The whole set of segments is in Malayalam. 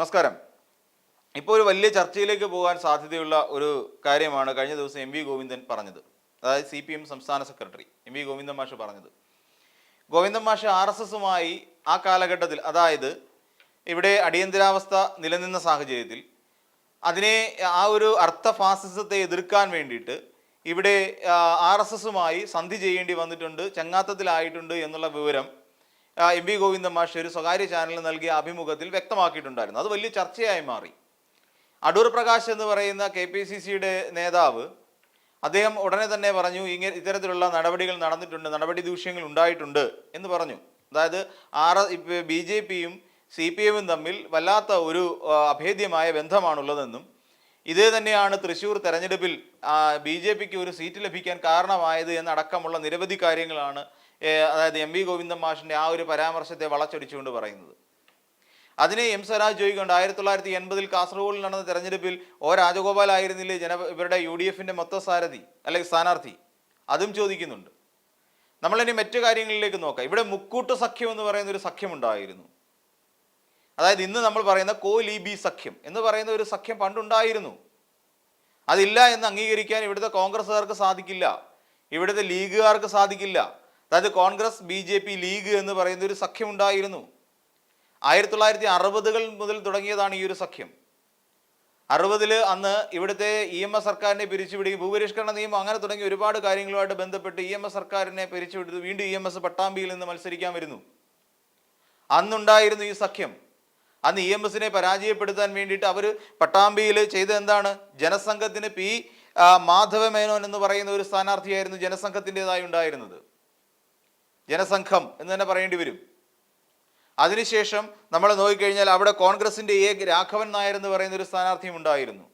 നമസ്കാരം. ഇപ്പോൾ ഒരു വലിയ ചർച്ചയിലേക്ക് പോകാൻ സാധ്യതയുള്ള ഒരു കാര്യമാണ് കഴിഞ്ഞ ദിവസം എം വി ഗോവിന്ദൻ പറഞ്ഞത്. അതായത് സി പി എം സംസ്ഥാന സെക്രട്ടറി എം വി ഗോവിന്ദൻ മാഷ് പറഞ്ഞത്. ഗോവിന്ദൻ മാഷ് ആർ എസ് എസുമായി ആ കാലഘട്ടത്തിൽ അതായത് ഇവിടെ അടിയന്തരാവസ്ഥ നിലനിന്ന സാഹചര്യത്തിൽ അതിനെ ആ ഒരു അർത്ഥ ഫാസിസത്തെ എതിർക്കാൻ വേണ്ടിയിട്ട് ഇവിടെ ആർ എസ് എസുമായി സന്ധി ചെയ്യേണ്ടി വന്നിട്ടുണ്ട് ചങ്ങാത്തത്തിലായിട്ടുണ്ട് എന്നുള്ള വിവരം എം വി ഗോവിന്ദൻ മാഷ് ഒരു സ്വകാര്യ ചാനലിൽ നൽകിയ അഭിമുഖത്തിൽ വ്യക്തമാക്കിയിട്ടുണ്ടായിരുന്നു. അത് വലിയ ചർച്ചയായി മാറി. അടൂർ പ്രകാശ് എന്ന് പറയുന്ന കെ പി സി സിയുടെ നേതാവ് അദ്ദേഹം ഉടനെ തന്നെ പറഞ്ഞു ഇങ്ങനെ ഇത്തരത്തിലുള്ള നടപടികൾ നടന്നിട്ടുണ്ട് നടപടി ദൂഷ്യങ്ങൾ ഉണ്ടായിട്ടുണ്ട് എന്ന് പറഞ്ഞു. അതായത് ആർ ബി ജെ പിയും സി പി എമ്മും തമ്മിൽ വല്ലാത്ത ഒരു അഭേദ്യമായ ബന്ധമാണുള്ളതെന്നും ഇതേ തന്നെയാണ് തൃശ്ശൂർ തെരഞ്ഞെടുപ്പിൽ ബി ജെ പിക്ക് ഒരു സീറ്റ് ലഭിക്കാൻ കാരണമായത് എന്നടക്കമുള്ള നിരവധി കാര്യങ്ങളാണ് അതായത് എം വി ഗോവിന്ദൻ മാഷിന്റെ ആ ഒരു പരാമർശത്തെ വളച്ചൊടിച്ചുകൊണ്ട് പറയുന്നത്. അതിനെ എം സ്വരാജ് ചോദിക്കൊണ്ട് ആയിരത്തി തൊള്ളായിരത്തി എൺപതിൽ കാസർഗോഡിൽ നടന്ന തെരഞ്ഞെടുപ്പിൽ ഓ രാജഗോപാൽ ആയിരുന്നില്ലേ ജന ഇവരുടെ യു ഡി എഫിന്റെ മൊത്ത സാരഥി അല്ലെങ്കിൽ സ്ഥാനാർത്ഥി? അതും ചോദിക്കുന്നുണ്ട്. നമ്മളിനി മറ്റു കാര്യങ്ങളിലേക്ക് നോക്കാം. ഇവിടെ മുക്കൂട്ട് സഖ്യം എന്ന് പറയുന്ന ഒരു സഖ്യമുണ്ടായിരുന്നു. അതായത് ഇന്ന് നമ്മൾ പറയുന്ന കോ ബി സഖ്യം എന്ന് പറയുന്ന ഒരു സഖ്യം പണ്ടുണ്ടായിരുന്നു. അതില്ല എന്ന് അംഗീകരിക്കാൻ ഇവിടുത്തെ കോൺഗ്രസ്സുകാർക്ക് സാധിക്കില്ല. ഇവിടുത്തെ ലീഗുകാർക്ക് സാധിക്കില്ല. അതായത് Congress B J P League എന്ന് പറയുന്ന ഒരു സഖ്യം ഉണ്ടായിരുന്നു. ആയിരത്തി തൊള്ളായിരത്തി അറുപതുകൾ മുതൽ തുടങ്ങിയതാണ് ഈ ഒരു സഖ്യം. അറുപതിൽ അന്ന് ഇവിടുത്തെ ഇ എം എസ് സർക്കാരിനെ പിരിച്ചുവിടുകയും ഭൂപരിഷ്കരണ നിയമം അങ്ങനെ തുടങ്ങിയ ഒരുപാട് കാര്യങ്ങളുമായിട്ട് ബന്ധപ്പെട്ട് ഇ എം എസ് സർക്കാരിനെ പിരിച്ചുവിടുത്ത് വീണ്ടും ഇ എം എസ് പട്ടാമ്പിയിൽ നിന്ന് മത്സരിക്കാൻ വരുന്നു. അന്നുണ്ടായിരുന്നു ഈ സഖ്യം. അന്ന് ഇ എം എസിനെ പരാജയപ്പെടുത്താൻ വേണ്ടിയിട്ട് അവർ പട്ടാമ്പിയിൽ ചെയ്ത എന്താണ്? ജനസംഘത്തിന് പി മാധവ മേനോൻ എന്ന് പറയുന്ന ഒരു സ്ഥാനാർത്ഥിയായിരുന്നു ജനസംഘത്തിന്റെതായി ഉണ്ടായിരുന്നത്. ജനസംഘം എന്ന് തന്നെ പറയേണ്ടി വരും. അതിനുശേഷം നമ്മൾ നോക്കിക്കഴിഞ്ഞാൽ അവിടെ കോൺഗ്രസിന്റെ എ രാഘവൻ നായർ എന്ന് പറയുന്ന ഒരു സ്ഥാനാർത്ഥിയും ഉണ്ടായിരുന്നു.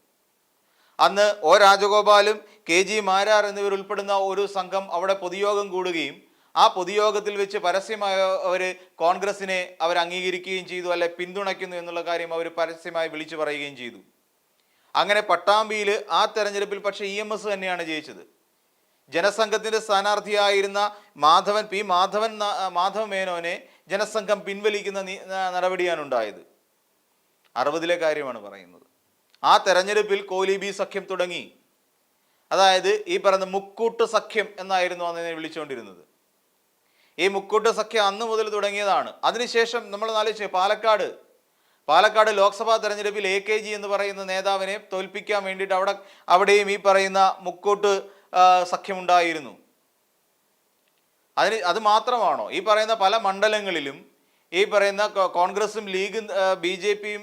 അന്ന് ഒ രാജഗോപാലും കെ ജി മാരാർ എന്നിവരുൾപ്പെടുന്ന ഒരു സംഘം അവിടെ പൊതുയോഗം കൂടുകയും ആ പൊതുയോഗത്തിൽ വെച്ച് പരസ്യമായി അവർ കോൺഗ്രസിനെ അവർ അംഗീകരിക്കുകയും ചെയ്തു അല്ലെ പിന്തുണയ്ക്കുന്നു എന്നുള്ള കാര്യം അവർ പരസ്യമായി വിളിച്ചു പറയുകയും ചെയ്തു. അങ്ങനെ പട്ടാമ്പിയിൽ ആ തെരഞ്ഞെടുപ്പിൽ പക്ഷേ ഇ തന്നെയാണ് ജയിച്ചത്. ജനസംഘത്തിന്റെ സ്ഥാനാർത്ഥിയായിരുന്ന മാധവൻ പി മാധവൻ മാധവ മേനോനെ ജനസംഘം പിൻവലിക്കുന്ന നടപടിയാണ് ഉണ്ടായത്. അറുപതിലെ കാര്യമാണ് പറയുന്നത്. ആ തെരഞ്ഞെടുപ്പിൽ കോലിബി സഖ്യം തുടങ്ങി. അതായത് ഈ പറയുന്ന മുക്കൂട്ട് സഖ്യം എന്നായിരുന്നു അന്ന് വിളിച്ചുകൊണ്ടിരുന്നത്. ഈ മുക്കൂട്ട് സഖ്യം അന്ന് മുതൽ തുടങ്ങിയതാണ്. അതിനുശേഷം നമ്മൾ ആലോചിച്ച് പാലക്കാട്. പാലക്കാട് ലോക്സഭാ തെരഞ്ഞെടുപ്പിൽ എ കെ ജി എന്ന് പറയുന്ന നേതാവിനെ തോൽപ്പിക്കാൻ വേണ്ടിയിട്ട് അവിടെ അവിടെയും ഈ പറയുന്ന മുക്കൂട്ട് സഖ്യമുണ്ടായിരുന്നു. അതിന് അത് മാത്രമാണോ? ഈ പറയുന്ന പല മണ്ഡലങ്ങളിലും ഈ പറയുന്ന കോൺഗ്രസും ലീഗും ബി ജെ പിയും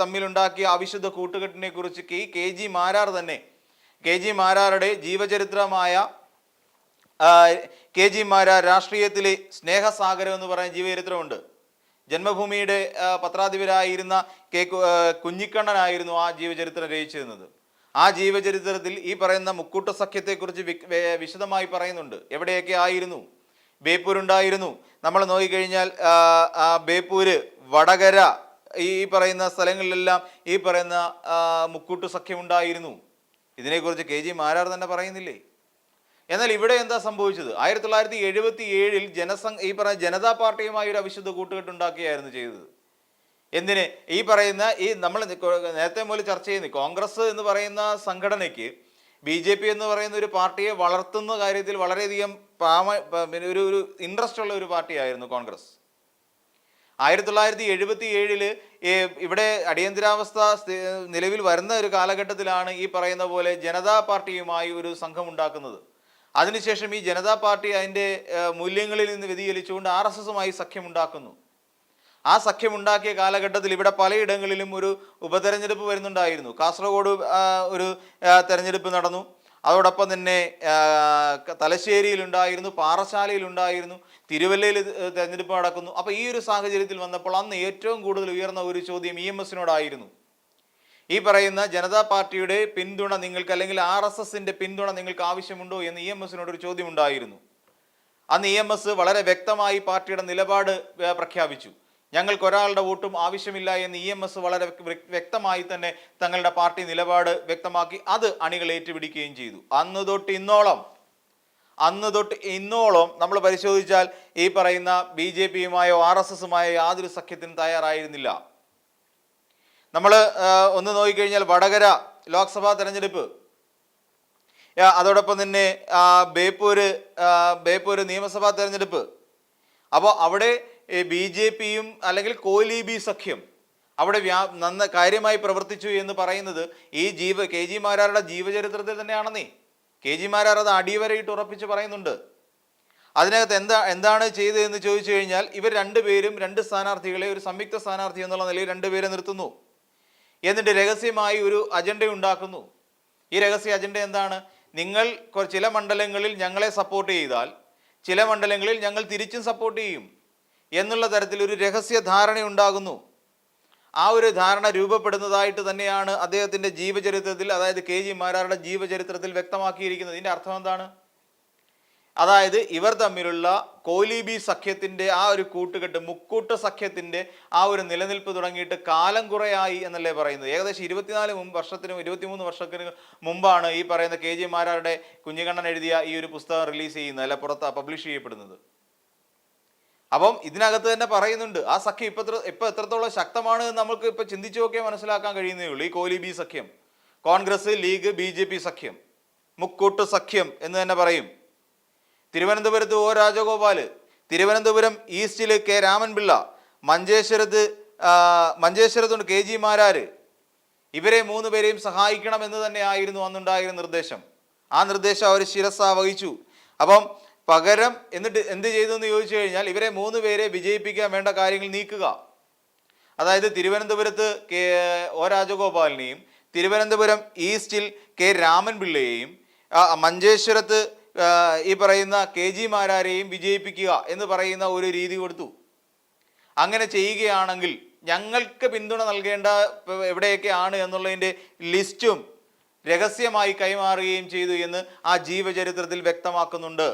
തമ്മിലുണ്ടാക്കിയ അവിശുദ്ധ കൂട്ടുകെട്ടിനെ കുറിച്ച് കെ കെ ജി മാരാർ തന്നെ കെ ജി മാരാറുടെ ജീവചരിത്രമായ കെ ജി മാരാർ രാഷ്ട്രീയത്തിലെ സ്നേഹസാഗരം എന്ന് പറയുന്ന ജീവചരിത്രമുണ്ട്. ജന്മഭൂമിയുടെ പത്രാധിപരായിരുന്ന കെ കുഞ്ഞിക്കണ്ണനായിരുന്നു ആ ജീവചരിത്രം രചിച്ചിരുന്നത്. ആ ജീവചരിത്രത്തിൽ ഈ പറയുന്ന മുക്കൂട്ട സഖ്യത്തെക്കുറിച്ച് വിശദമായി പറയുന്നുണ്ട്. എവിടെയൊക്കെ ആയിരുന്നു? ബേപ്പൂരുണ്ടായിരുന്നു. നമ്മൾ നോക്കിക്കഴിഞ്ഞാൽ ബേപ്പൂര് വടകര ഈ പറയുന്ന സ്ഥലങ്ങളിലെല്ലാം ഈ പറയുന്ന മുക്കൂട്ടു മുക്കൂട്ട് സഖ്യം ഉണ്ടായിരുന്നു ഇതിനെക്കുറിച്ച് കെ ജി മാരാർ തന്നെ പറയുന്നില്ലേ? എന്നാൽ ഇവിടെ എന്താ സംഭവിച്ചത്? ആയിരത്തി തൊള്ളായിരത്തി എഴുപത്തി ഏഴിൽ ജനസംഘ ഈ പറഞ്ഞ ജനതാ പാർട്ടിയുമായി ഒരു അവിശുദ്ധ കൂട്ടുകെട്ടുണ്ടാക്കിയായിരുന്നു ചെയ്തത്. എന്തിന്? ഈ പറയുന്ന ഈ നമ്മൾ നേരത്തെ മുതൽ ചർച്ച ചെയ്യുന്ന കോൺഗ്രസ് എന്ന് പറയുന്ന സംഘടനയ്ക്ക് ബി ജെ പി എന്ന് പറയുന്ന ഒരു പാർട്ടിയെ വളർത്തുന്ന കാര്യത്തിൽ വളരെയധികം പ്രാമ പിന്നെ ഒരു ഒരു ഇൻട്രസ്റ്റ് ഉള്ള ഒരു പാർട്ടിയായിരുന്നു കോൺഗ്രസ്. ആയിരത്തി തൊള്ളായിരത്തി എഴുപത്തി ഏഴിൽ ഇവിടെ അടിയന്തരാവസ്ഥ നിലവിൽ വരുന്ന ഒരു കാലഘട്ടത്തിലാണ് ഈ പറയുന്ന പോലെ ജനതാ പാർട്ടിയുമായി ഒരു സംഘം ഉണ്ടാക്കുന്നത്. അതിനുശേഷം ഈ ജനതാ പാർട്ടി അതിന്റെ മൂല്യങ്ങളിൽ നിന്ന് വ്യതിചലിച്ചുകൊണ്ട് ആർ എസ് എസുമായി സഖ്യമുണ്ടാക്കുന്നു ആ സഖ്യമുണ്ടാക്കിയ കാലഘട്ടത്തിൽ ഇവിടെ പലയിടങ്ങളിലും ഒരു ഉപതെരഞ്ഞെടുപ്പ് വരുന്നുണ്ടായിരുന്നു. കാസർഗോഡ് ഒരു തെരഞ്ഞെടുപ്പ് നടന്നു. അതോടൊപ്പം തന്നെ തലശ്ശേരിയിലുണ്ടായിരുന്നു പാറശാലയിലുണ്ടായിരുന്നു തിരുവല്ലയിൽ തെരഞ്ഞെടുപ്പ് നടക്കുന്നു. അപ്പോൾ ഈ ഒരു സാഹചര്യത്തിൽ വന്നപ്പോൾ അന്ന് ഏറ്റവും കൂടുതൽ ഉയർന്ന ഒരു ചോദ്യം ഇ എം എസിനോടായിരുന്നു. ഈ പറയുന്ന ജനതാ പാർട്ടിയുടെ പിന്തുണ നിങ്ങൾക്ക് അല്ലെങ്കിൽ ആർ എസ് എസിന്റെ പിന്തുണ നിങ്ങൾക്ക് ആവശ്യമുണ്ടോ എന്ന് ഇ എം എസിനോട് ഒരു ചോദ്യം ഉണ്ടായിരുന്നു. അന്ന് ഇ എം എസ് വളരെ വ്യക്തമായി പാർട്ടിയുടെ നിലപാട് പ്രഖ്യാപിച്ചു. ഞങ്ങൾക്ക് ഒരാളുടെ വോട്ടും ആവശ്യമില്ല എന്ന് ഇ എം എസ് വളരെ വ്യക്തമായി തന്നെ തങ്ങളുടെ പാർട്ടി നിലപാട് വ്യക്തമാക്കി അത് അണികൾ ഏറ്റുപിടിക്കുകയും ചെയ്തു. അന്ന് തൊട്ട് ഇന്നോളം അന്ന് തൊട്ട് ഇന്നോളം നമ്മൾ പരിശോധിച്ചാൽ ഈ പറയുന്ന ബി ജെ പിയുമായോ ആർ എസ് എസുമായോ യാതൊരു സഖ്യത്തിനും തയ്യാറായിരുന്നില്ല. നമ്മൾ ഒന്ന് നോക്കിക്കഴിഞ്ഞാൽ വടകര ലോക്സഭാ തെരഞ്ഞെടുപ്പ്. അതോടൊപ്പം തന്നെ ബേപ്പൂര് ബേപ്പൂര് നിയമസഭാ തെരഞ്ഞെടുപ്പ്. അപ്പോൾ അവിടെ ബി ജെ പിയും അല്ലെങ്കിൽ കോലി ബി സഖ്യം അവിടെ വ്യാ നന്ന കാര്യമായി പ്രവർത്തിച്ചു എന്ന് പറയുന്നത് ഈ ജീവ കെ ജി മാരാരുടെ ജീവചരിത്രത്തിൽ തന്നെയാണെന്നേ കെ ജി മാരാർ അത് അടിവരയിട്ട് ഉറപ്പിച്ച് പറയുന്നുണ്ട്. അതിനകത്ത് എന്താ എന്താണ് ചെയ്തതെന്ന് ചോദിച്ചു കഴിഞ്ഞാൽ ഇവർ രണ്ടുപേരും രണ്ട് സ്ഥാനാർത്ഥികളെ ഒരു സംയുക്ത സ്ഥാനാർത്ഥി എന്നുള്ള നിലയിൽ രണ്ടുപേരെ നിർത്തുന്നു. എന്നിട്ട് രഹസ്യമായി ഒരു അജണ്ട ഉണ്ടാക്കുന്നു. ഈ രഹസ്യ അജണ്ട എന്താണ്? നിങ്ങൾ ചില മണ്ഡലങ്ങളിൽ ഞങ്ങളെ സപ്പോർട്ട് ചെയ്താൽ ചില മണ്ഡലങ്ങളിൽ ഞങ്ങൾ തിരിച്ചും സപ്പോർട്ട് ചെയ്യും. എന്നുള്ള തരത്തിൽ ഒരു രഹസ്യ ധാരണ ഉണ്ടാകുന്നു ആ ഒരു ധാരണ രൂപപ്പെടുന്നതായിട്ട് തന്നെയാണ് അദ്ദേഹത്തിന്റെ ജീവചരിത്രത്തിൽ അതായത് കെ ജി മാരാരുടെ ജീവചരിത്രത്തിൽ വ്യക്തമാക്കിയിരിക്കുന്നത്. ഇതിന്റെ അർത്ഥം എന്താണ്? അതായത് ഇവർ തമ്മിലുള്ള കോലീബി സഖ്യത്തിന്റെ ആ ഒരു കൂട്ടുകെട്ട് മുക്കൂട്ട സഖ്യത്തിന്റെ ആ ഒരു നിലനിൽപ്പ് തുടങ്ങിയിട്ട് കാലം കുറയായി എന്നല്ലേ പറയുന്നത്. ഏകദേശം ഇരുപത്തിനാല് മുമ്പ് വർഷത്തിനും ഇരുപത്തിമൂന്ന് വർഷത്തിന് മുമ്പാണ് ഈ പറയുന്ന കെ ജി മാരാരുടെ കുഞ്ഞിക്കണ്ണൻ എഴുതിയ ഈ ഒരു പുസ്തകം റിലീസ് ചെയ്യുന്നത് അല്ല പുറത്ത് പബ്ലിഷ് ചെയ്യപ്പെടുന്നത്. അപ്പം ഇതിനകത്ത് തന്നെ പറയുന്നുണ്ട് ആ സഖ്യം ഇപ്പൊ ഇപ്പൊ എത്രത്തോളം ശക്തമാണ് എന്ന് നമുക്ക് ഇപ്പൊ ചിന്തിച്ചു നോക്കിയാൽ മനസ്സിലാക്കാൻ കഴിയുന്നേ ഉള്ളൂ. ഈ കോലി ബി സഖ്യം Congress League B J P സഖ്യം മുക്കൂട്ട് സഖ്യം എന്ന് തന്നെ പറയും. തിരുവനന്തപുരത്ത് ഒ രാജഗോപാൽ തിരുവനന്തപുരം ഈസ്റ്റിൽ കെ രാമൻപിള്ള മഞ്ചേശ്വരത്ത് മഞ്ചേശ്വരത്തുണ്ട് കെ ജി മാരാര്. ഇവരെ മൂന്ന് പേരെയും സഹായിക്കണം എന്ന് തന്നെയായിരുന്നു അന്നുണ്ടായിരുന്ന നിർദ്ദേശം. ആ നിർദ്ദേശം അവർ ശിരസ വഹിച്ചു അപ്പം പകരം എന്നിട്ട് എന്ത് ചെയ്തു എന്ന് ചോദിച്ചു കഴിഞ്ഞാൽ ഇവരെ മൂന്ന് പേരെ വിജയിപ്പിക്കാൻ വേണ്ട കാര്യങ്ങൾ നീക്കുക. അതായത് തിരുവനന്തപുരത്ത് കെ ഒ രാജഗോപാലിനെയും തിരുവനന്തപുരം ഈസ്റ്റിൽ കെ രാമൻ പിള്ളയെയും മഞ്ചേശ്വരത്ത് ഈ പറയുന്ന കെ ജി മാരാരെയും വിജയിപ്പിക്കുക എന്ന് പറയുന്ന ഒരു രീതി കൊടുത്തു. അങ്ങനെ ചെയ്യുകയാണെങ്കിൽ ഞങ്ങൾക്ക് പിന്തുണ നൽകേണ്ട എവിടെയൊക്കെയാണ് എന്നുള്ളതിന്റെ ലിസ്റ്റും രഹസ്യമായി കൈമാറുകയും ചെയ്തു എന്ന് ആ ജീവചരിത്രത്തിൽ വ്യക്തമാക്കുന്നുണ്ട്.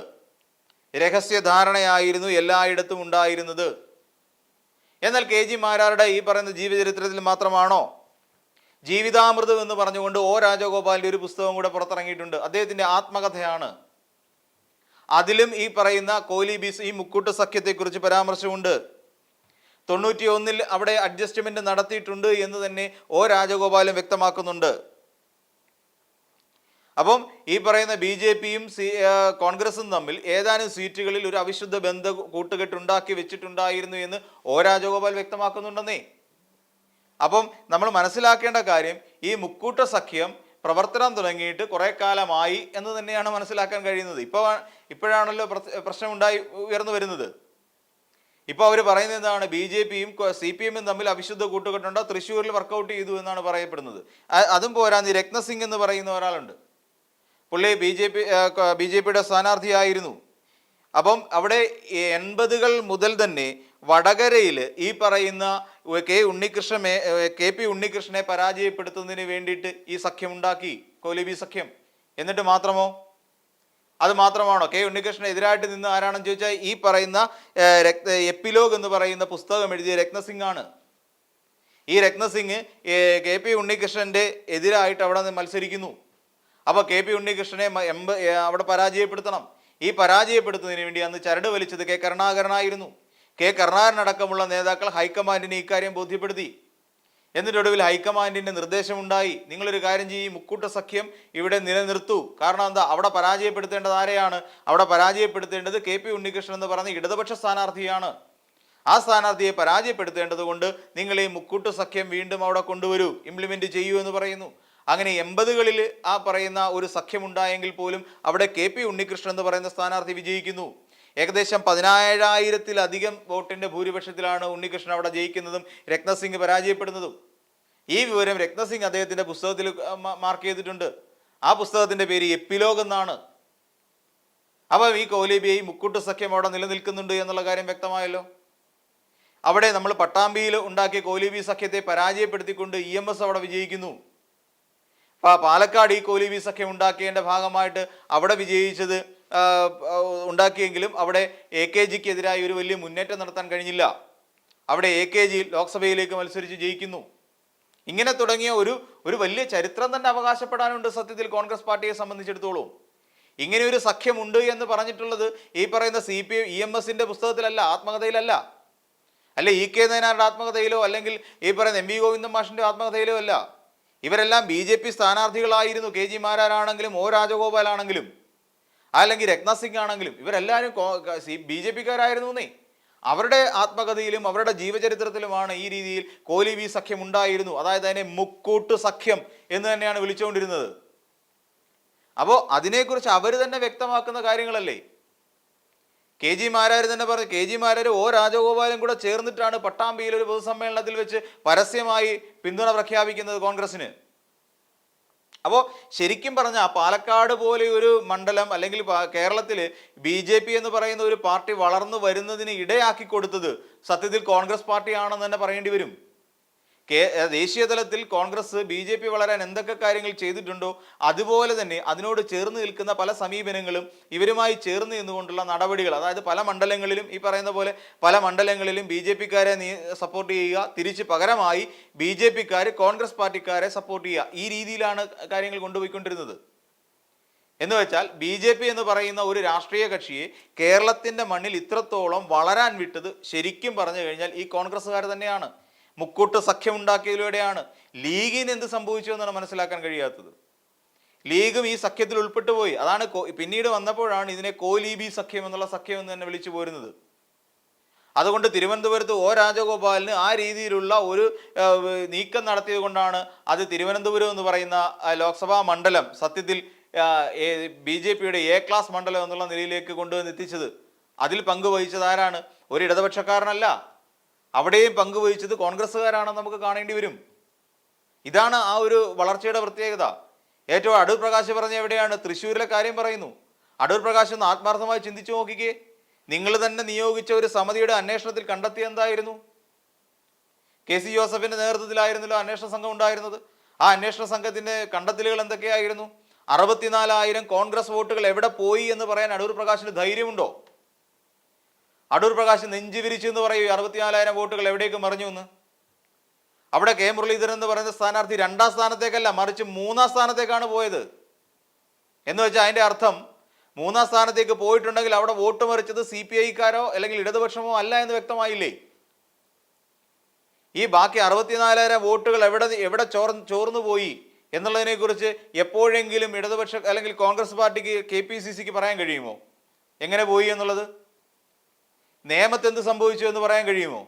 രഹസ്യധാരണയായിരുന്നു എല്ലായിടത്തും ഉണ്ടായിരുന്നത്. എന്നാൽ കെ ജി മാരാരുടെ ഈ പറയുന്ന ജീവചരിത്രത്തിൽ മാത്രമാണോ? ജീവിതാമൃതം എന്ന് പറഞ്ഞുകൊണ്ട് ഓ രാജഗോപാലിന്റെ ഒരു പുസ്തകം കൂടെ പുറത്തിറങ്ങിയിട്ടുണ്ട്. അദ്ദേഹത്തിന്റെ ആത്മകഥയാണ്. അതിലും ഈ പറയുന്ന കോലി ബീസ് ഈ മുക്കൂട്ട് സഖ്യത്തെക്കുറിച്ച് പരാമർശമുണ്ട്. തൊണ്ണൂറ്റി ഒന്നിൽ അവിടെ അഡ്ജസ്റ്റ്മെന്റ് നടത്തിയിട്ടുണ്ട് എന്ന് തന്നെ ഓ രാജഗോപാലും വ്യക്തമാക്കുന്നുണ്ട്. അപ്പം ഈ പറയുന്ന ബി ജെ പിയും സി കോൺഗ്രസും തമ്മിൽ ഏതാനും സീറ്റുകളിൽ ഒരു അവിശുദ്ധ ബന്ധ കൂട്ടുകെട്ടുണ്ടാക്കി വെച്ചിട്ടുണ്ടായിരുന്നു എന്ന് ഒ രാജഗോപാൽ വ്യക്തമാക്കുന്നുണ്ടെന്നേ. അപ്പം നമ്മൾ മനസ്സിലാക്കേണ്ട കാര്യം ഈ മുക്കൂട്ട സഖ്യം പ്രവർത്തനം തുടങ്ങിയിട്ട് കുറെ കാലമായി എന്ന് തന്നെയാണ് മനസ്സിലാക്കാൻ കഴിയുന്നത്. ഇപ്പോൾ ഇപ്പോഴാണല്ലോ പ്രശ്നമുണ്ടായി ഉയർന്നു വരുന്നത്. ഇപ്പോൾ അവർ പറയുന്നത് എന്താണ്? ബി ജെ പിയും സി പി എമ്മും തമ്മിൽ അവിശുദ്ധ കൂട്ടുകെട്ടുണ്ടോ തൃശ്ശൂരിൽ വർക്കൗട്ട് ചെയ്തു എന്നാണ് പറയപ്പെടുന്നത്. അതും പോരാന്ന് രത്നസിംഗ് എന്ന് പറയുന്ന ഒരാളുണ്ട്. പുള്ളി B J P B J പിയുടെ സ്ഥാനാർത്ഥിയായിരുന്നു. അപ്പം അവിടെ എൺപതുകൾ മുതൽ തന്നെ വടകരയിൽ ഈ പറയുന്ന കെ ഉണ്ണികൃഷ്ണ മേ കെ പി ഉണ്ണികൃഷ്ണനെ പരാജയപ്പെടുത്തുന്നതിന് വേണ്ടിയിട്ട് ഈ സഖ്യം ഉണ്ടാക്കി. കോലിബി സഖ്യം. എന്നിട്ട് മാത്രമോ? അത് മാത്രമാണോ? കെ ഉണ്ണികൃഷ്ണൻ എതിരായിട്ട് നിന്ന് ആരാണെന്ന് ചോദിച്ചാൽ ഈ പറയുന്ന രക്ത എപ്പിലോഗ് എന്ന് പറയുന്ന പുസ്തകം എഴുതിയ രത്നസിംഗ് ആണ് ഈ രത്നസിംഗ് കെ പി ഉണ്ണികൃഷ്ണന്റെ എതിരായിട്ട് അവിടെ നിന്ന് മത്സരിക്കുന്നു. അപ്പോൾ കെ പി ഉണ്ണികൃഷ്ണനെ അവിടെ പരാജയപ്പെടുത്തണം. ഈ പരാജയപ്പെടുത്തുന്നതിന് വേണ്ടി അന്ന് ചരട് വലിച്ചത് കെ കരുണാകരനായിരുന്നു. കെ കരുണാകരനടക്കമുള്ള നേതാക്കൾ ഹൈക്കമാൻഡിനെ ഇക്കാര്യം ബോധ്യപ്പെടുത്തി. എന്നിട്ട് എന്നിട്ടൊടുവിൽ ഹൈക്കമാൻഡിന്റെ നിർദ്ദേശമുണ്ടായി. നിങ്ങളൊരു കാര്യം ചെയ്യും മുക്കൂട്ട സഖ്യം ഇവിടെ നിലനിർത്തൂ. കാരണം എന്താ? അവിടെ പരാജയപ്പെടുത്തേണ്ടത് ആരെയാണ്? അവിടെ പരാജയപ്പെടുത്തേണ്ടത് കെ പി ഉണ്ണികൃഷ്ണൻ എന്ന് പറയുന്ന ഇടതുപക്ഷ സ്ഥാനാർത്ഥിയാണ്. ആ സ്ഥാനാർത്ഥിയെ പരാജയപ്പെടുത്തേണ്ടതുകൊണ്ട് നിങ്ങൾ ഈ മുക്കൂട്ട് സഖ്യം വീണ്ടും അവിടെ കൊണ്ടുവരൂ ഇംപ്ലിമെന്റ് ചെയ്യൂ എന്ന് പറയുന്നു. അങ്ങനെ എൺപതുകളിൽ ആ പറയുന്ന ഒരു സഖ്യമുണ്ടായെങ്കിൽ പോലും അവിടെ കെ പി ഉണ്ണികൃഷ്ണൻ എന്ന് പറയുന്ന സ്ഥാനാർത്ഥി വിജയിക്കുന്നു. ഏകദേശം പതിനായിരത്തിലധികം വോട്ടിന്റെ ഭൂരിപക്ഷത്തിലാണ് ഉണ്ണികൃഷ്ണൻ അവിടെ ജയിക്കുന്നതും രത്നസിംഗ് പരാജയപ്പെടുന്നതും. ഈ വിവരം രത്നസിംഗ് അദ്ദേഹത്തിന്റെ പുസ്തകത്തിൽ മാർക്ക് ചെയ്തിട്ടുണ്ട്. ആ പുസ്തകത്തിന്റെ പേര് എപ്പിലോഗ് എന്നാണ്. അപ്പം ഈ കോലേബിയെ മുക്കൂട്ട് സഖ്യം അവിടെ നിലനിൽക്കുന്നുണ്ട് എന്നുള്ള കാര്യം വ്യക്തമായല്ലോ. അവിടെ നമ്മൾ പട്ടാമ്പിയിൽ ഉണ്ടാക്കിയ കോലിബി സഖ്യത്തെ പരാജയപ്പെടുത്തിക്കൊണ്ട് ഇ എം എസ് അവിടെ വിജയിക്കുന്നു. പാലക്കാട് ഈ കോലി സഖ്യം ഉണ്ടാക്കിയതിന്റെ ഭാഗമായിട്ട് അവിടെ വിജയിച്ചത് ഉണ്ടാക്കിയെങ്കിലും അവിടെ എ കെ ജിക്ക് എതിരായി ഒരു വലിയ മുന്നേറ്റം നടത്താൻ കഴിഞ്ഞില്ല. അവിടെ എ കെ ജി ലോക്സഭയിലേക്ക് മത്സരിച്ച് ജയിക്കുന്നു. ഇങ്ങനെ തുടങ്ങിയ ഒരു ഒരു വലിയ ചരിത്രം തന്നെ അവകാശപ്പെടാനുണ്ട് സത്യത്തിൽ കോൺഗ്രസ് പാർട്ടിയെ സംബന്ധിച്ചിടത്തോളം. ഇങ്ങനെ ഒരു സഖ്യമുണ്ട് എന്ന് പറഞ്ഞിട്ടുള്ളത് ഈ പറയുന്ന സി പി ഇ എം എസിന്റെ പുസ്തകത്തിലല്ല ആത്മകഥയിലല്ല. അല്ലെ ഇ കെ നയനാരുടെ ആത്മകഥയിലോ അല്ലെങ്കിൽ ഈ പറയുന്ന എം വി ഗോവിന്ദൻ മാഷിന്റെ ആത്മകഥയിലോ അല്ല. ഇവരെല്ലാം ബി ജെ പി സ്ഥാനാർത്ഥികളായിരുന്നു. കെ ജി മാരാരാണെങ്കിലും ഒ രാജഗോപാലാണെങ്കിലും അല്ലെങ്കിൽ രത്നസിംഗ് ആണെങ്കിലും ഇവരെല്ലാവരും ബി ജെ പിക്കാരായിരുന്നു എന്നേ അവരുടെ ആത്മകഥയിലും അവരുടെ ജീവചരിത്രത്തിലുമാണ് ഈ രീതിയിൽ കോലി വി സഖ്യം ഉണ്ടായിരുന്നു. അതായത് അതിനെ മുക്കൂട്ട് സഖ്യം എന്ന് തന്നെയാണ് വിളിച്ചുകൊണ്ടിരുന്നത്. അപ്പോൾ അതിനെക്കുറിച്ച് അവർ തന്നെ വ്യക്തമാക്കുന്ന കാര്യങ്ങളല്ലേ? കെ ജി മാരാർ തന്നെ പറഞ്ഞു. കെ ജി മാരാർ ഓ രാജഗോപാലും കൂടെ ചേർന്നിട്ടാണ് പട്ടാമ്പിയിൽ ഒരു പൊതുസമ്മേളനത്തിൽ വെച്ച് പരസ്യമായി പിന്തുണ പ്രഖ്യാപിക്കുന്നത് കോൺഗ്രസിന് അപ്പോൾ ശരിക്കും പറഞ്ഞാൽ പാലക്കാട് പോലെ ഒരു മണ്ഡലം അല്ലെങ്കിൽ കേരളത്തിൽ ബി ജെ പി എന്ന് പറയുന്ന ഒരു പാർട്ടി വളർന്നു വരുന്നതിന് ഇടയാക്കി കൊടുത്തത് സത്യത്തിൽ കോൺഗ്രസ് പാർട്ടിയാണെന്ന് തന്നെ പറയേണ്ടി വരും. ദേശീയ തലത്തിൽ കോൺഗ്രസ് ബി ജെ പി വളരാൻ എന്തൊക്കെ കാര്യങ്ങൾ ചെയ്തിട്ടുണ്ടോ അതുപോലെ തന്നെ അതിനോട് ചേർന്ന് നിൽക്കുന്ന പല സമീപനങ്ങളും ഇവരുമായി ചേർന്ന് നിന്നുകൊണ്ടുള്ള നടപടികൾ അതായത് പല മണ്ഡലങ്ങളിലും ഈ പറയുന്ന പോലെ പല മണ്ഡലങ്ങളിലും ബി ജെ പിക്കാരെ സപ്പോർട്ട് ചെയ്യുക തിരിച്ച് പകരമായി ബി ജെ പിക്കാർ കോൺഗ്രസ് പാർട്ടിക്കാരെ സപ്പോർട്ട് ചെയ്യുക. ഈ രീതിയിലാണ് കാര്യങ്ങൾ കൊണ്ടുപോയിക്കൊണ്ടിരുന്നത്. എന്ന് വെച്ചാൽ ബി ജെ പി എന്ന് പറയുന്ന ഒരു രാഷ്ട്രീയ കക്ഷിയെ കേരളത്തിന്റെ മണ്ണിൽ ഇത്രത്തോളം വളരാൻ വിട്ടത് ശരിക്കും പറഞ്ഞു കഴിഞ്ഞാൽ ഈ കോൺഗ്രസ്സുകാർ തന്നെയാണ്. മുക്കൂട്ട് സഖ്യം ഉണ്ടാക്കിയതിലൂടെയാണ് ലീഗിന് എന്ത് സംഭവിച്ചു എന്നാണ് മനസ്സിലാക്കാൻ കഴിയാത്തത്. ലീഗും ഈ സഖ്യത്തിൽ ഉൾപ്പെട്ടു പോയി. അതാണ് പിന്നീട് വന്നപ്പോഴാണ് ഇതിനെ കോലീബി സഖ്യം എന്നുള്ള സഖ്യം എന്ന് തന്നെ വിളിച്ചു പോരുന്നത്. അതുകൊണ്ട് തിരുവനന്തപുരത്ത് ഒ രാജഗോപാലിന് ആ രീതിയിലുള്ള ഒരു നീക്കം നടത്തിയത് കൊണ്ടാണ് അത് തിരുവനന്തപുരം എന്ന് പറയുന്ന ലോക്സഭാ മണ്ഡലം സത്യത്തിൽ ബി ജെ പിയുടെ എ ക്ലാസ് മണ്ഡലം എന്നുള്ള നിലയിലേക്ക് കൊണ്ടുവന്ന് എത്തിച്ചത്. അതിൽ പങ്കുവഹിച്ചത് ആരാണ്? ഒരു ഇടതുപക്ഷക്കാരനല്ല അവിടെയും പങ്കുവഹിച്ചത് കോൺഗ്രസ്സുകാരാണെന്ന് നമുക്ക് കാണേണ്ടി വരും. ഇതാണ് ആ ഒരു വളർച്ചയുടെ പ്രത്യേകത. ഏറ്റവും അടൂർ പ്രകാശ് പറഞ്ഞ എവിടെയാണ്? തൃശ്ശൂരിലെ കാര്യം പറയുന്നു. അടൂർ പ്രകാശ് ഒന്ന് ആത്മാർത്ഥമായി ചിന്തിച്ചു നോക്കിക്കേ. നിങ്ങൾ തന്നെ നിയോഗിച്ച ഒരു സമിതിയുടെ അന്വേഷണത്തിൽ കണ്ടെത്തിയ എന്തായിരുന്നു? കെ സി ജോസഫിന്റെ നേതൃത്വത്തിലായിരുന്നല്ലോ അന്വേഷണ സംഘം ഉണ്ടായിരുന്നത്. ആ അന്വേഷണ സംഘത്തിന്റെ കണ്ടെത്തലുകൾ എന്തൊക്കെയായിരുന്നു? അറുപത്തിനാലായിരം കോൺഗ്രസ് വോട്ടുകൾ എവിടെ പോയി എന്ന് പറയാൻ അടൂർ പ്രകാശിന് ധൈര്യമുണ്ടോ? അടൂർ പ്രകാശ് നെഞ്ചു വിരിച്ചു എന്ന് പറയൂ. അറുപത്തിനാലായിരം വോട്ടുകൾ എവിടേക്ക് മറിഞ്ഞു എന്ന്? അവിടെ കെ മുരളീധരൻ എന്ന് പറയുന്ന സ്ഥാനാർത്ഥി രണ്ടാം സ്ഥാനത്തേക്കല്ല മറിച്ച് മൂന്നാം സ്ഥാനത്തേക്കാണ് പോയത്. എന്ന് വെച്ചാൽ അതിന്റെ അർത്ഥം മൂന്നാം സ്ഥാനത്തേക്ക് പോയിട്ടുണ്ടെങ്കിൽ അവിടെ വോട്ട് മറിച്ചത് സി പി ഐക്കാരോ അല്ലെങ്കിൽ ഇടതുപക്ഷമോ അല്ല എന്ന് വ്യക്തമായില്ലേ? ഈ ബാക്കി അറുപത്തിനാലായിരം വോട്ടുകൾ എവിടെ എവിടെ ചോർ ചോർന്നു പോയി എന്നുള്ളതിനെക്കുറിച്ച് എപ്പോഴെങ്കിലും ഇടതുപക്ഷ അല്ലെങ്കിൽ കോൺഗ്രസ് പാർട്ടിക്ക് കെ പി സി സിക്ക് പറയാൻ കഴിയുമോ? എങ്ങനെ പോയി എന്നുള്ളത്? നേമത്ത് എന്ത് സംഭവിച്ചു എന്ന് പറയാൻ കഴിയുമോ?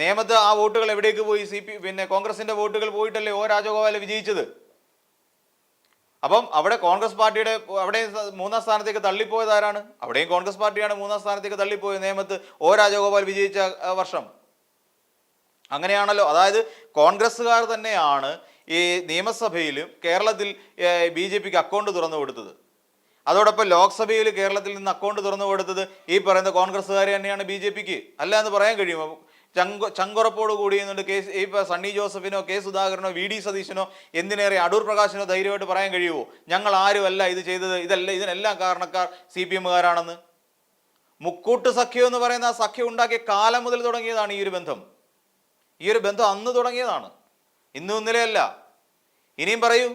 നേമത്ത് ആ വോട്ടുകൾ എവിടേക്ക് പോയി? സി പി പിന്നെ കോൺഗ്രസിന്റെ വോട്ടുകൾ പോയിട്ടല്ലേ ഓ രാജഗോപാൽ വിജയിച്ചത്? അപ്പം അവിടെ കോൺഗ്രസ് പാർട്ടിയുടെ അവിടെ മൂന്നാം സ്ഥാനത്തേക്ക് തള്ളിപ്പോയത് ആരാണ്? അവിടെയും കോൺഗ്രസ് പാർട്ടിയാണ് മൂന്നാം സ്ഥാനത്തേക്ക് തള്ളിപ്പോയത് നേമത്ത് ഓ രാജഗോപാൽ വിജയിച്ച വർഷം. അങ്ങനെയാണല്ലോ. അതായത് കോൺഗ്രസ്സുകാർ തന്നെയാണ് ഈ നിയമസഭയിലും കേരളത്തിൽ ബി ജെ പിക്ക് അക്കൗണ്ട് തുറന്നു കൊടുത്തത്. അതോടൊപ്പം ലോക്സഭയിൽ കേരളത്തിൽ നിന്ന് അക്കൗണ്ട് തുറന്നു കൊടുത്തത് ഈ പറയുന്ന കോൺഗ്രസ്സുകാർ തന്നെയാണ് ബി ജെ പിക്ക്. അല്ല എന്ന് പറയാൻ കഴിയുമോ? ചങ്ക ചങ്കുറപ്പോട് കൂടി എന്നുണ്ട് കെ ഈ സണ്ണി ജോസഫിനോ കെ സുധാകരനോ വി ഡി സതീശനോ എന്തിനേറെ അടൂർ പ്രകാശിനോ ധൈര്യമായിട്ട് പറയാൻ കഴിയുമോ? ഞങ്ങൾ ആരുമല്ല ഇത് ചെയ്തത്. ഇതല്ല ഇതിനെല്ലാം കാരണക്കാർ സി പി എമ്മുകാരാണെന്ന്. മുക്കൂട്ട് സഖ്യം എന്ന് പറയുന്ന ആ സഖ്യം ഉണ്ടാക്കിയ കാലം മുതൽ തുടങ്ങിയതാണ് ഈ ഒരു ബന്ധം. ഈ ഒരു ബന്ധം അന്ന് തുടങ്ങിയതാണ്. ഇന്നും ഇന്നലെയല്ല. ഇനിയും പറയൂ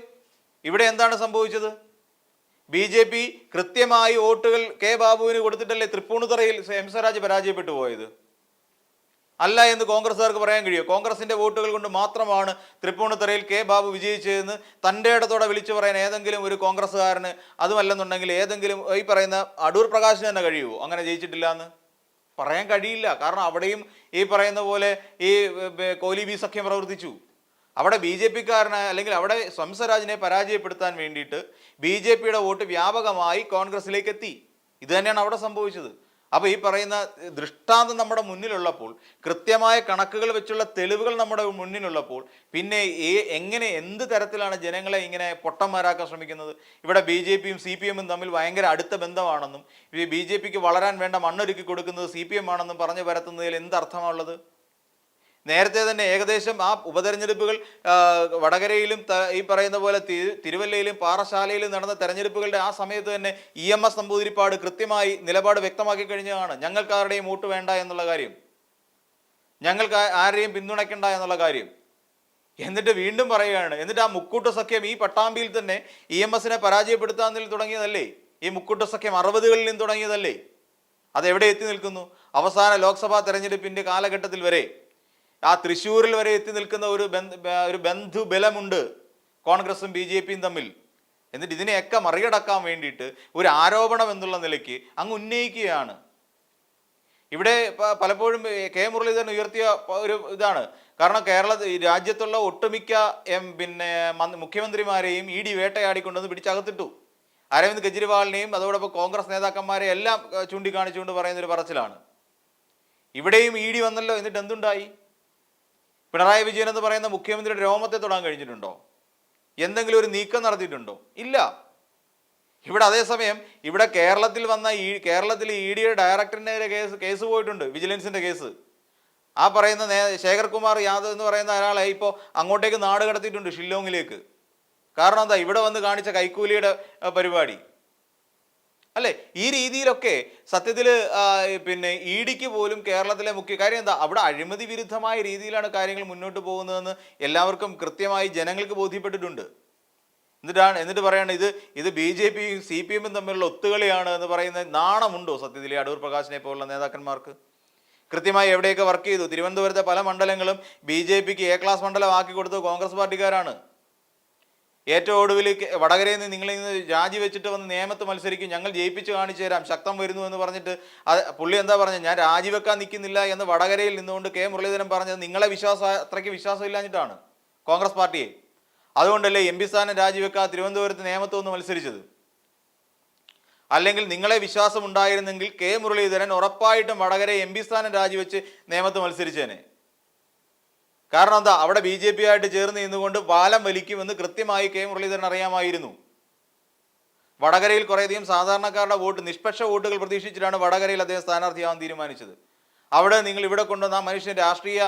ഇവിടെ എന്താണ് സംഭവിച്ചത്? ബി ജെ പി കൃത്യമായി വോട്ടുകൾ കെ ബാബുവിന് കൊടുത്തിട്ടല്ലേ തൃപ്പൂണിത്തുറയിൽ എം സ്വരാജ് പരാജയപ്പെട്ടു പോയത്? അല്ല എന്ന് കോൺഗ്രസ്സുകാർക്ക് പറയാൻ കഴിയുമോ കോൺഗ്രസിന്റെ വോട്ടുകൾ കൊണ്ട് മാത്രമാണ് തൃപ്പൂണിത്തുറയിൽ കെ ബാബു വിജയിച്ചതെന്ന് തന്റെ ഇടത്തോടെ വിളിച്ചു പറയാൻ ഏതെങ്കിലും ഒരു കോൺഗ്രസ്സുകാരന് അതുമല്ലെന്നുണ്ടെങ്കിൽ ഏതെങ്കിലും ഈ പറയുന്ന അടൂർ പ്രകാശിന് തന്നെ കഴിയുമോ അങ്ങനെ ജയിച്ചിട്ടില്ല എന്ന്? പറയാൻ കഴിയില്ല. കാരണം അവിടെയും ഈ പറയുന്ന പോലെ ഈ കോലി ബി സഖ്യം പ്രവർത്തിച്ചു. അവിടെ ബി ജെ പിക്കാരനെ അല്ലെങ്കിൽ അവിടെ സംസരാജിനെ പരാജയപ്പെടുത്താൻ വേണ്ടിയിട്ട് ബി ജെ പിയുടെ വോട്ട് വ്യാപകമായി കോൺഗ്രസിലേക്ക് എത്തി ഇത് തന്നെയാണ് അവിടെ സംഭവിച്ചത്. അപ്പോൾ ഈ പറയുന്ന ദൃഷ്ടാന്തം നമ്മുടെ മുന്നിലുള്ളപ്പോൾ കൃത്യമായ കണക്കുകൾ വെച്ചുള്ള തെളിവുകൾ നമ്മുടെ മുന്നിലുള്ളപ്പോൾ പിന്നെ ഏ എങ്ങനെ എന്ത് തരത്തിലാണ് ജനങ്ങളെ ഇങ്ങനെ പൊട്ടന്മാരാക്കാൻ ശ്രമിക്കുന്നത്? ഇവിടെ ബി ജെ പിയും സി പി എമ്മും തമ്മിൽ ഭയങ്കര അടുത്ത ബന്ധമാണെന്നും ബി ജെ പിക്ക് വളരാൻ വേണ്ട മണ്ണൊരുക്കി കൊടുക്കുന്നത് സി പി എം ആണെന്നും പറഞ്ഞു പരത്തുന്നതിൽ എന്ത് അർത്ഥമാണുള്ളത്? നേരത്തെ തന്നെ ഏകദേശം ആ ഉപതെരഞ്ഞെടുപ്പുകൾ വടകരയിലും ഈ പറയുന്ന പോലെ തിരുവല്ലയിലും പാറശാലയിലും നടന്ന തെരഞ്ഞെടുപ്പുകളുടെ ആ സമയത്ത് തന്നെ ഇ എം എസ് നമ്പൂതിരിപ്പാട് കൃത്യമായി നിലപാട് വ്യക്തമാക്കി കഴിഞ്ഞതാണ്. ഞങ്ങൾക്ക് ആരുടെയും വോട്ട് വേണ്ട എന്നുള്ള കാര്യം. ഞങ്ങൾക്ക് ആരെയും പിന്തുണയ്ക്കണ്ട എന്നുള്ള കാര്യം. എന്നിട്ട് വീണ്ടും പറയുകയാണ്. എന്നിട്ട് ആ മുക്കൂട്ട സഖ്യം ഈ പട്ടാമ്പിയിൽ തന്നെ ഇ എം എസിനെ പരാജയപ്പെടുത്താൻ തുടങ്ങിയതല്ലേ? ഈ മുക്കൂട്ട സഖ്യം അറുപതുകളിൽ നിന്ന് തുടങ്ങിയതല്ലേ? അതെവിടെ എത്തി നിൽക്കുന്നു? അവസാന ലോക്സഭാ തെരഞ്ഞെടുപ്പിന്റെ കാലഘട്ടത്തിൽ വരെ. ആ തൃശ്ശൂരിൽ വരെ എത്തി നിൽക്കുന്ന ഒരു ഒരു ബന്ധുബലമുണ്ട് കോൺഗ്രസും ബി ജെ പിയും തമ്മിൽ. എന്നിട്ട് ഇതിനെയൊക്കെ മറികടക്കാൻ വേണ്ടിയിട്ട് ഒരു ആരോപണം എന്നുള്ള നിലയ്ക്ക് അങ്ങ് ഉന്നയിക്കുകയാണ്. ഇവിടെ പലപ്പോഴും കെ മുരളീധരൻ ഉയർത്തിയ ഒരു ഇതാണ്. കാരണം കേരള രാജ്യത്തുള്ള ഒട്ടുമിക്ക എം പിന്നെ മുഖ്യമന്ത്രിമാരെയും ഇ ഡി വേട്ടയാടിക്കൊണ്ടുവന്ന് പിടിച്ചകത്തിട്ടു. അരവിന്ദ് കെജ്രിവാളിനെയും അതോടൊപ്പം കോൺഗ്രസ് നേതാക്കന്മാരെ എല്ലാം ചൂണ്ടിക്കാണിച്ചുകൊണ്ട് പറയുന്ന ഒരു പറച്ചിലാണ്. ഇവിടെയും ഇ ഡി വന്നല്ലോ എന്നിട്ട് എന്തുണ്ടായി? പിണറായി വിജയൻ എന്ന് പറയുന്ന മുഖ്യമന്ത്രിയുടെ രോമത്തെ തൊടാൻ കഴിഞ്ഞിട്ടുണ്ടോ? എന്തെങ്കിലും ഒരു നീക്കം നടത്തിയിട്ടുണ്ടോ? ഇല്ല. ഇവിടെ അതേസമയം ഇവിടെ കേരളത്തിൽ വന്ന ഈ കേരളത്തിൽ ഇ ഡിയുടെ ഡയറക്ടറിനെതിരെ കേസ് കേസ് പോയിട്ടുണ്ട് വിജിലൻസിന്റെ കേസ്. ആ പറയുന്ന നേ ശേഖർ കുമാർ യാദവ് എന്ന് പറയുന്ന ഒരാളെ ഇപ്പോൾ അങ്ങോട്ടേക്ക് നാട് കടത്തിയിട്ടുണ്ട് ഷില്ലോങ്ങിലേക്ക്. കാരണം എന്താ ഇവിടെ വന്ന് കാണിച്ച കൈക്കൂലിയുടെ പരിപാടി. അല്ലെ? ഈ രീതിയിലൊക്കെ സത്യത്തിൽ പിന്നെ ഇ ഡിക്ക് പോലും കേരളത്തിലെ മുഖ്യ കാര്യം എന്താ? അവിടെ അഴിമതി വിരുദ്ധമായ രീതിയിലാണ് കാര്യങ്ങൾ മുന്നോട്ട് പോകുന്നതെന്ന് എല്ലാവർക്കും കൃത്യമായി ജനങ്ങൾക്ക് ബോധ്യപ്പെട്ടിട്ടുണ്ട്. എന്നിട്ടാണ് എന്നിട്ട് പറയാണ് ഇത് ഇത് ബി ജെ പിയും സി പി എമ്മും തമ്മിലുള്ള ഒത്തുകളിയാണ് എന്ന് പറയുന്ന നാണമുണ്ടോ സത്യത്തിൽ അടൂർ പ്രകാശിനെ പോലുള്ള നേതാക്കന്മാർക്ക്? കൃത്യമായി എവിടെയൊക്കെ വർക്ക് ചെയ്തു? തിരുവനന്തപുരത്തെ പല മണ്ഡലങ്ങളും ബി ജെ പിക്ക് എ ക്ലാസ് മണ്ഡലമാക്കി കൊടുത്തു കോൺഗ്രസ് പാർട്ടിക്കാരാണ്. ഏറ്റവും ഒടുവിൽ വടകരയിൽ നിന്ന് നിങ്ങളിൽ നിന്ന് രാജിവെച്ചിട്ട് വന്ന് നിയമത്ത് മത്സരിക്കും. ഞങ്ങൾ ജയിപ്പിച്ച് കാണിച്ചു തരാം. ശക്തം വരുന്നു എന്ന് പറഞ്ഞിട്ട് അത് പുള്ളി എന്താ പറഞ്ഞത് ഞാൻ രാജിവെക്കാൻ നിൽക്കുന്നില്ല എന്ന് വടകരയിൽ നിന്നുകൊണ്ട് കെ. മുരളീധരൻ പറഞ്ഞത് നിങ്ങളെ വിശ്വാസ അത്രയ്ക്ക് വിശ്വാസം ഇല്ലാഞ്ഞിട്ടാണ് കോൺഗ്രസ് പാർട്ടിയെ. അതുകൊണ്ടല്ലേ എം പി സ്ഥാനം രാജിവെക്കാൻ തിരുവനന്തപുരത്ത് നിയമത്ത് വന്ന് മത്സരിച്ചത്? അല്ലെങ്കിൽ നിങ്ങളെ വിശ്വാസം ഉണ്ടായിരുന്നെങ്കിൽ കെ. മുരളീധരൻ ഉറപ്പായിട്ടും വടകര എം പി സ്ഥാനം രാജിവെച്ച് നിയമത്ത് മത്സരിച്ചേനെ. കാരണം എന്താ? അവിടെ ബി ജെ പി ആയിട്ട് ചേർന്ന് നിന്നുകൊണ്ട് പാലം വലിക്കുമെന്ന് കൃത്യമായി കെ മുരളീധരൻ അറിയാമായിരുന്നു. വടകരയിൽ കുറേയധികം സാധാരണക്കാരുടെ വോട്ട് നിഷ്പക്ഷ വോട്ടുകൾ പ്രതീക്ഷിച്ചിട്ടാണ് വടകരയിൽ അദ്ദേഹം സ്ഥാനാർത്ഥിയാവാൻ തീരുമാനിച്ചത്. അവിടെ നിങ്ങൾ ഇവിടെ കൊണ്ടുവന്ന ആ മനുഷ്യൻ രാഷ്ട്രീയ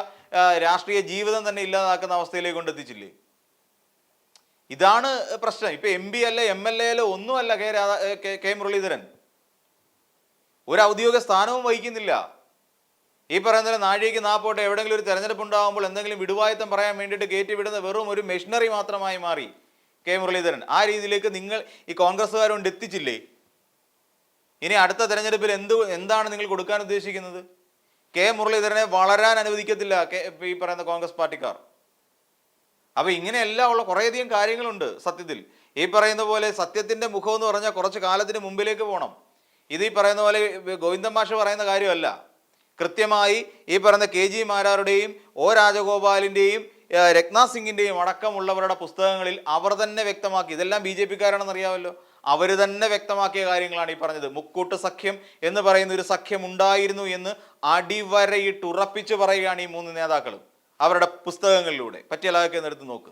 രാഷ്ട്രീയ ജീവിതം തന്നെ ഇല്ലാതാക്കുന്ന അവസ്ഥയിലേക്ക് കൊണ്ടെത്തിച്ചില്ലേ ഇതാണ് പ്രശ്നം. ഇപ്പൊ എം പി അല്ല എം എൽ എ അല്ല ഒന്നുമല്ല കെ രാധാ കെ മുരളീധരൻ. ഒരു ഔദ്യോഗിക സ്ഥാനവും വഹിക്കുന്നില്ല. ഈ പറയുന്ന നാഴികയ്ക്ക് നാപ്പോട്ടെ എവിടെയെങ്കിലും ഒരു തെരഞ്ഞെടുപ്പ് ഉണ്ടാകുമ്പോൾ എന്തെങ്കിലും വിടുവായത്തം പറയാൻ വേണ്ടിയിട്ട് കയറ്റി വിടുന്ന വെറും ഒരു മെഷീനറി മാത്രമായി മാറി കെ മുരളീധരൻ. ആ രീതിയിലേക്ക് നിങ്ങൾ ഈ കോൺഗ്രസ്സുകാരോണ്ട് എത്തിച്ചില്ലേ? ഇനി അടുത്ത തെരഞ്ഞെടുപ്പിൽ എന്ത് എന്താണ് നിങ്ങൾ കൊടുക്കാൻ ഉദ്ദേശിക്കുന്നത്? കെ മുരളീധരനെ വളരാൻ അനുവദിക്കത്തില്ല കെ ഈ പറയുന്ന കോൺഗ്രസ് പാർട്ടിക്കാർ. അപ്പൊ ഇങ്ങനെയെല്ലാം ഉള്ള കുറേയധികം കാര്യങ്ങളുണ്ട് സത്യത്തിൽ. ഈ പറയുന്ന പോലെ സത്യത്തിന്റെ മുഖം എന്ന് പറഞ്ഞാൽ കുറച്ച് കാലത്തിന് മുമ്പിലേക്ക് പോകണം ഇത് ഈ പറയുന്ന പോലെ ഗോവിന്ദൻ മാഷ് പറയുന്ന കാര്യമല്ല. കൃത്യമായി ഈ പറഞ്ഞ കെ ജി മാരാരുടെയും ഒ രാജഗോപാലിന്റെയും രത്ന സിംഗിന്റെയും അടക്കമുള്ളവരുടെ പുസ്തകങ്ങളിൽ അവർ തന്നെ വ്യക്തമാക്കി. ഇതെല്ലാം ബി ജെ പിക്കാരാണെന്നറിയാമല്ലോ. അവർ തന്നെ വ്യക്തമാക്കിയ കാര്യങ്ങളാണ് ഈ പറഞ്ഞത്. മുക്കൂട്ട് സഖ്യം എന്ന് പറയുന്ന ഒരു സഖ്യം ഉണ്ടായിരുന്നു എന്ന് അടിവരയിട്ട് ഉറപ്പിച്ചു പറയുകയാണ് ഈ മൂന്ന് നേതാക്കളും. അവരുടെ പുസ്തകങ്ങളിലൂടെ. പറ്റിയ ലാഗൊക്കെ എടുത്ത് നോക്ക്.